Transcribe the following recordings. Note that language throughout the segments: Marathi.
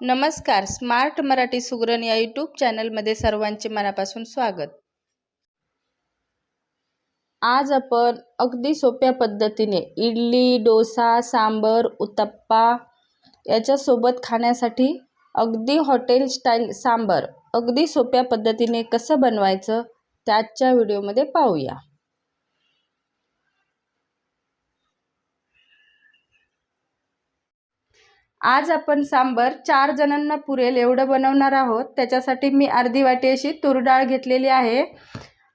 नमस्कार स्मार्ट मराठी सुगरण या यूट्यूब चॅनलमध्ये सर्वांचे मनापासून स्वागत. आज आपण अगदी सोप्या पद्धतीने इडली डोसा सांबर उत्तप्पा याच्यासोबत खाण्यासाठी अगदी हॉटेल स्टाईल सांबर अगदी सोप्या पद्धतीने कसं बनवायचं त्याच्या व्हिडिओमध्ये पाहूया. आज आपण सांबर चार जणांना पुरेल एवढं बनवणार आहोत. त्याच्यासाठी मी अर्धी वाटी अशी तुरडाळ घेतलेली आहे.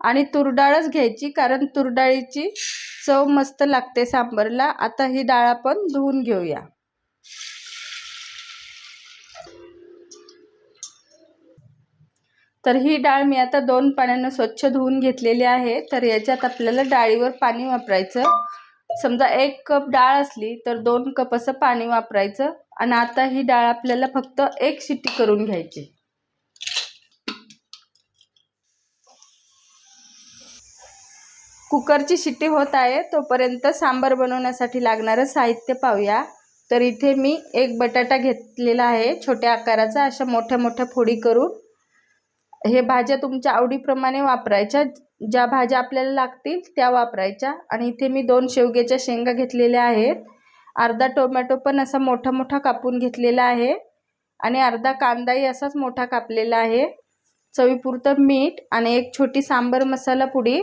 आणि तुरडाळच घ्यायची कारण तुरडाळीची चव मस्त लागते सांबरला. आता ही डाळ आपण धुवून घेऊया. तर ही डाळ मी आता दोन पाण्यानं स्वच्छ धुवून घेतलेली आहे. तर याच्यात आपल्याला डाळीवर पाणी वापरायचं. समजा एक कप डाळ असली तर दोन कप असं पाणी वापरायचं आणि आता ही डाळ आपल्याला फक्त एक शिट्टी करून घ्यायची. कुकरची शिट्टी होत आहे तोपर्यंत सांबर बनवण्यासाठी लागणारं साहित्य पाहूया. तर इथे मी एक बटाटा घेतलेला आहे छोट्या आकाराचा अशा मोठ्या मोठ्या फोडी करून. हे भाज्या तुमच्या आवडीप्रमाणे वापरायच्या. ज्या भाज्या आपल्याला लागतील त्या वापरायच्या. आणि इथे मी दोन शेवग्याच्या शेंगा घेतलेल्या आहेत. अर्धा टोमॅटो पण असा मोठा मोठा कापून घेतलेला आहे. आणि अर्धा कांदाही असाच मोठा कापलेला आहे. चवीपुरतं मीठ आणि एक छोटी सांबर मसाला पुडी.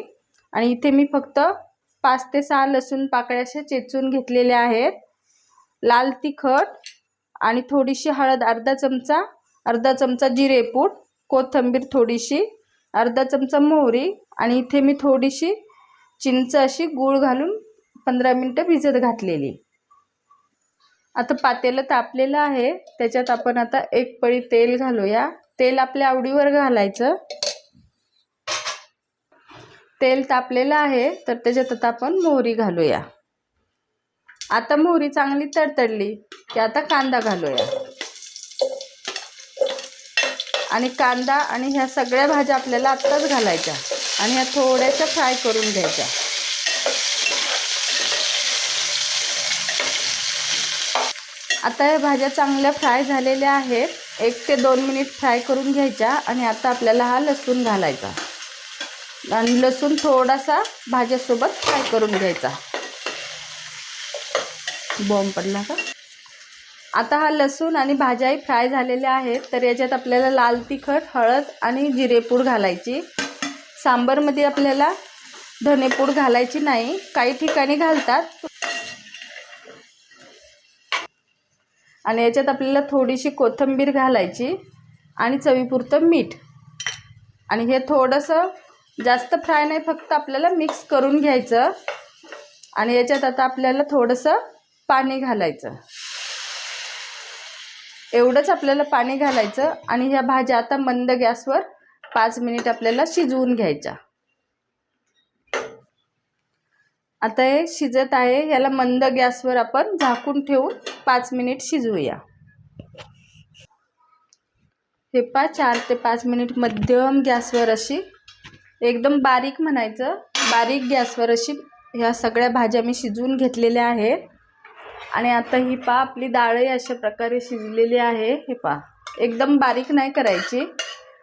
आणि इथे मी फक्त पाच ते सहा लसूण पाकळ्या अशा चेचून घेतलेल्या आहेत. लाल तिखट आणि थोडीशी हळद अर्धा चमचा अर्धा चमचा जिरेपूड. कोथिंबीर थोडीशी अर्धा चमचा मोहरी आणि इथे मी थोडीशी चिंच अशी गूळ घालून पंधरा मिनटं भिजत घातलेली. आता पातेलं तापलेलं आहे त्याच्यात आपण आता एक पळी तेल घालूया. तेल आपल्या आवडीवर घालायचं. तेल तापलेलं आहे तर त्याच्यात आता आपण मोहरी घालूया. आता मोहरी चांगली तडतडली की आता कांदा घालूया. आणि कांदा आणि ह्या सगळ्या भाज्या आपल्याला आत्ताच घालायच्या. आणि ह्या थोड्याशा फ्राय करून घ्यायच्या. आता या भाज्या चांगल्या फ्राय झालेल्या आहेत. एक ते दोन मिनिट फ्राय करून घ्यायच्या आणि आता आपल्याला हा लसूण घालायचा. आणि लसूण थोडासा भाज्यासोबत फ्राय करून घ्यायचा. बॉम्ब पडला का? आता हा लसूण आणि भाज्याही फ्राय झालेल्या आहेत. तर याच्यात आपल्याला लाल तिखट हळद आणि जिरेपूड घालायची. सांबरमध्ये आपल्याला धनेपूड घालायची नाही. काही ठिकाणी घालतात. आणि याच्यात आपल्याला थोडीशी कोथिंबीर घालायची आणि चवीपुरतं मीठ. आणि हे थोडंसं जास्त फ्राय नाही फक्त आपल्याला मिक्स करून घ्यायचं. आणि याच्यात आता आपल्याला थोडंसं पाणी घालायचं. एवढंच आपल्याला पाणी घालायचं आणि ह्या भाज्या आता मंद गॅसवर पाच मिनिट आपल्याला शिजवून घ्यायच्या. आता हे शिजत आहे याला मंद गॅसवर आपण झाकून ठेवून पाच मिनिट शिजवूया. हे पा चार ते पाच मिनिट मध्यम गॅसवर अशी एकदम बारीक म्हणायचं बारीक गॅसवर अशी ह्या सगळ्या भाज्या मी शिजवून घेतलेल्या आहेत. आणि आता ही पा आपली डाळही अशा प्रकारे शिजलेली आहे. हे पा एकदम बारीक नाही करायची.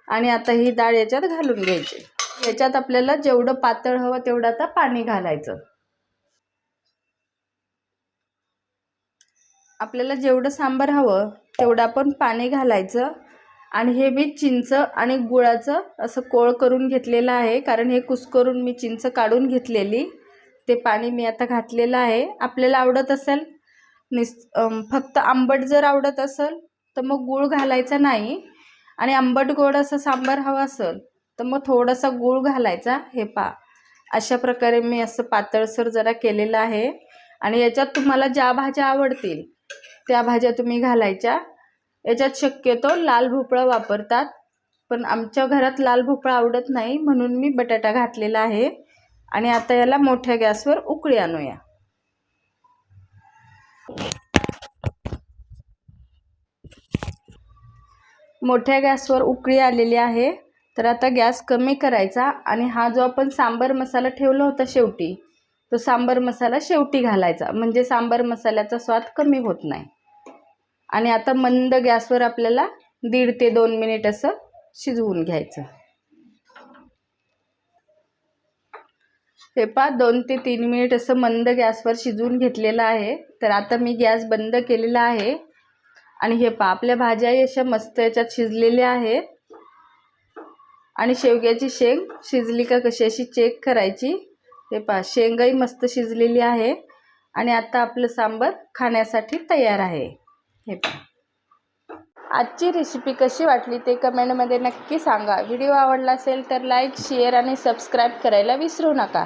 आणि आता ही डाळ याच्यात घालून घ्यायची. याच्यात आपल्याला जेवढं पातळ हवं तेवढं आता पाणी घालायचं. आपल्याला जेवढं सांबार हवं तेवढं आपण पाणी घालायचं. आणि हे मी चिंच आणि गुळाचं असं कोळ करून घेतलेलं आहे. कारण हे कुस्करून मी चिंच काढून घेतलेली. ते पाणी मी आता घातलेलं आहे. आपल्याला आवडत असेल निस फक्त आंबट जर आवडत असेल तर मग गूळ घालायचा नाही. आणि आंबट गोड असं सांबार हवं असेल तर मग थोडासा गूळ घालायचा. हे पा अशा प्रकारे मी असं पातळसर जरा केलेलं आहे. आणि याच्यात तुम्हाला ज्या भाज्या आवडतील त्या भाज्या तुम्ही घालायच्या. याच्यात शक्यतो लाल भोपळा वापरतात. पण आमच्या घरात लाल भोपळा आवडत नाही म्हणून मी बटाटा घातलेला आहे. आणि आता याला मोठ्या गॅसवर उकळी आणूया. मोठ्या गॅसवर उकळी आलेली आहे. तर आता गॅस कमी करायचा आणि हा जो आपण सांबर मसाला ठेवला होता शेवटी तो सांबर मसाला शेवटी घालायचा. म्हणजे सांबर मसाल्याचा स्वाद कमी होत नाही. आणि आता मंद गॅसवर आपल्याला दीड ते दोन मिनिट असं शिजवून घ्यायचं. हे पा दोन ते तीन मिनिट असं मंद गॅसवर शिजवून घेतलेलं आहे. तर आता मी गॅस बंद केलेला आहे. आणि हे पा आपल्या भाज्याही अशा मस्त याच्यात शिजलेल्या आहेत. आणि शेवग्याची शेंग शिजली का कशी अशी चेक करायची. हे पा शेंगही मस्त शिजलेली आहे. आणि आता आपलं सांबर खाण्यासाठी तयार आहे. हे पा आजची रेसिपी कशी वाटली ते कमेंटमध्ये नक्की सांगा. व्हिडिओ आवडला असेल तर लाईक शेअर आणि सबस्क्राईब करायला विसरू नका.